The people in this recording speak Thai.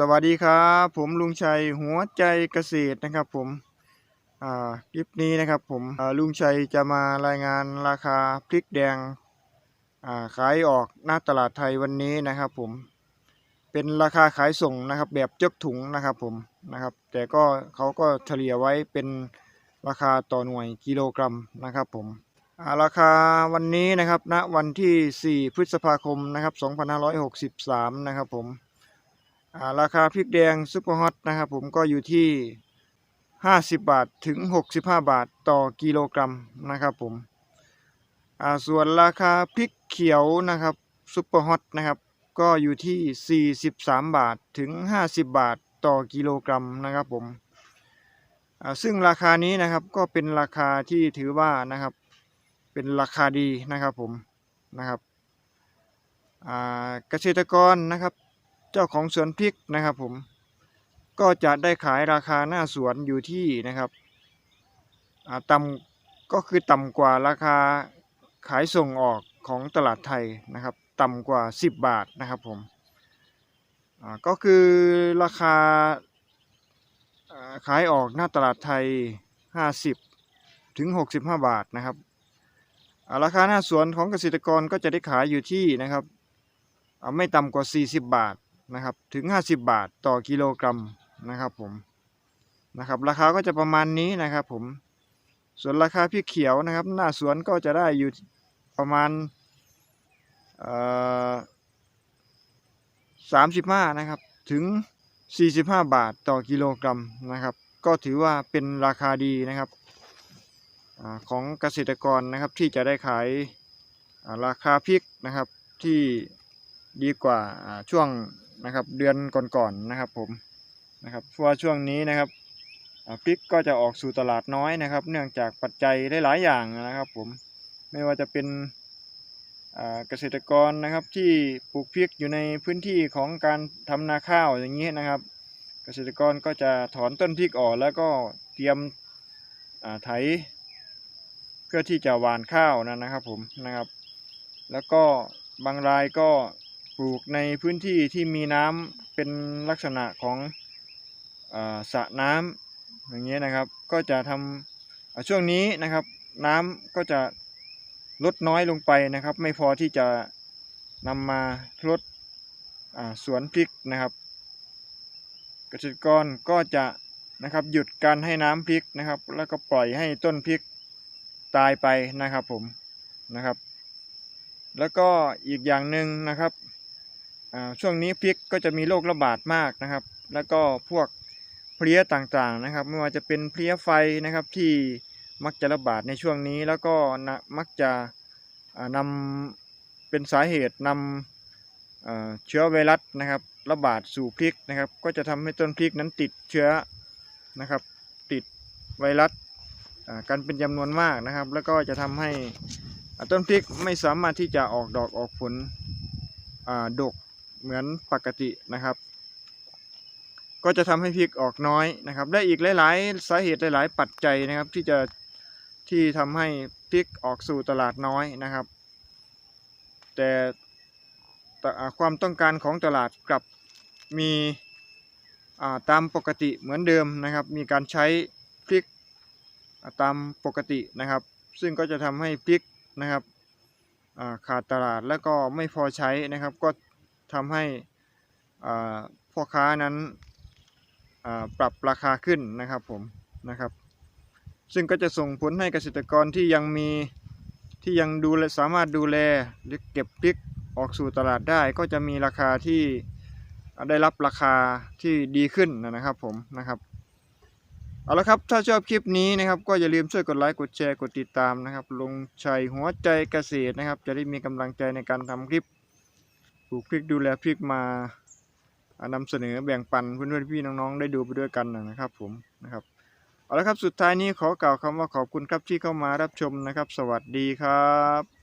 สวัสดีครับ ผมลุงชัยหัวใจเกษตรนะครับผมอ่าคลิปนี้นะครับผมลุงชัยจะมารายงานราคาพริกแดงอ่าขายออกหน้าตลาดไทยวันนี้นะครับผมเป็นราคาขายส่งนะครับแบบยกถุงนะครับผมนะครับ แต่ก็เขาก็เฉลี่ยไว้เป็นราคาต่อหน่วยกิโลกรัมนะครับผมาราคาวันนี้นะครับณวันที่ 4 พฤษภาคมนะครับ 2563 นะครับผม ราคาพริกแดงซุปเปอร์ฮอตนะครับผมก็อยู่ที่ 50 บาทถึง 65 บาทต่อกิโลกรัมนะครับผมส่วนราคาพริกเขียวนะครับซุปเปอร์ฮอตนะครับก็อยู่ที่ 43 บาทถึง 50 บาทต่อกิโลกรัมนะครับผมซึ่งราคานี้นะครับก็เป็นราคาที่ถือว่านะครับเป็นราคาดีนะครับผมนะครับเกษตรกรนะครับ จ้าของสวนพริกนะครับผมก็จะได้ขายราคาหน้าสวนอยู่ที่นะครับต่ำก็คือต่ำกว่าราคาขายส่งออกของตลาดไทยนะครับ ต่ำกว่า 10 บาทนะครับผมก็คือราคาขายออกหน้าตลาดไทย 50 ถึง 65 บาทนะครับราคาหน้าสวนของเกษตรกรก็จะได้ขายอยู่ที่นะครับไม่ต่ำกว่า 40 บาท นะครับถึง 50 บาทต่อกิโลกรัมนะครับผมนะครับราคาก็จะประมาณนี้นะครับผมส่วนราคาพริกเขียวนะครับ หน้าสวนก็จะได้อยู่ประมาณเอ่อ35นะครับถึง 45 บาทต่อกิโลกรัมนะครับ ก็ถือว่าเป็นราคาดีนะครับอของเกษตรกรนะครับที่จะได้ขายราคาพริกนะครับที่ดีกว่าช่วง นะครับ เดือนก่อนๆนะครับผมนะครับเพราะว่าช่วงนี้นะครับพริกก็จะออกสู่ตลาดน้อยนะครับ เนื่องจากปัจจัยหลายๆอย่างนะครับผมไม่ว่าจะเป็นเกษตรกรนะครับที่ปลูกพริกอยู่ในพื้นที่ของการทำนาข้าวอย่างนี้นะครับ เกษตรกรก็จะถอนต้นพริกออกแล้วก็เตรียมไถเพื่อที่จะหว่านข้าวนะนะครับผมนะครับ แล้วก็บางรายก็ ปลูกในพื้นที่ที่มีน้ำเป็นลักษณะของอสระน้ำอย่างเงี้ยนะครับ ก็จะทำอ่าช่วงนี้นะครับ น้ำก็จะลดน้อยลงไปนะครับ ไม่พอที่จะนำมาลดสวนพริกนะครับ เกษตรกรก็จะนะครับหยุดการให้น้ำพริกนะครับ แล้วก็ปล่อยให้ต้นพริกตายไปนะครับผมนะครับ แล้วก็อีกอย่างหนึ่งนะครับ ช่วงนี้พริกก็จะมีโรคระบาดมากนะครับ แล้วก็พวกเพลี้ยต่างๆนะครับ ไม่ว่าจะเป็นเพลี้ยไฟนะครับที่มักจะระบาดในช่วงนี้ แล้วก็มักจะอ่านำเป็นสาเหตุนำเอ่อเชื้อไวรัสนะครับ ระบาดสู่พริกนะครับ ก็จะทำให้ต้นพริกนั้นติดเชื้อนะครับ ติดไวรัสกันเป็นจำนวนมากนะครับ แล้วก็จะทำให้ต้นพริกไม่สามารถที่จะออกดอกออกผลดก เหมือนปกตินะครับ ก็จะทำให้พริกออกน้อยนะครับ และอีกหลาย ๆ สาเหตุหลาย ๆ ปัจจัยนะครับ ที่จะที่ทำให้พริกออกสู่ตลาดน้อยนะครับ แต่ความต้องการของตลาดกลับมีตามปกติเหมือนเดิมนะครับ มีการใช้พริกตามปกตินะครับ ซึ่งก็จะทำให้พริกนะครับขาดตลาดแล้วก็ไม่พอใช้นะครับ ก็ ทำให้พ่อค้านั้นปรับราคาขึ้นนะครับผมนะครับ ซึ่งก็จะส่งผลให้เกษตรกรที่ยังมีที่ยังดูแลสามารถดูแลหรือเก็บพริกออกสู่ตลาดได้ก็จะมีราคาที่ได้รับราคาที่ดีขึ้นนะครับผมนะครับเอาละครับ ถ้าชอบคลิปนี้นะครับ ก็อย่าลืมช่วยกดไลค์ กดแชร์ กดติดตามนะครับ ลงชัยหัวใจเกษตรนะครับ จะได้มีกำลังใจในการทำคลิป ปลูกพริกดูแลพริกมานำนำเสนอแบ่งปันเพื่อนๆพี่น้องๆได้ดูไปด้วยกันนะครับ ผมนะครับเอาละครับสุดท้ายนี้ขอกล่าวคำว่าขอบคุณครับที่เข้ามารับชมนะครับ สวัสดีครับ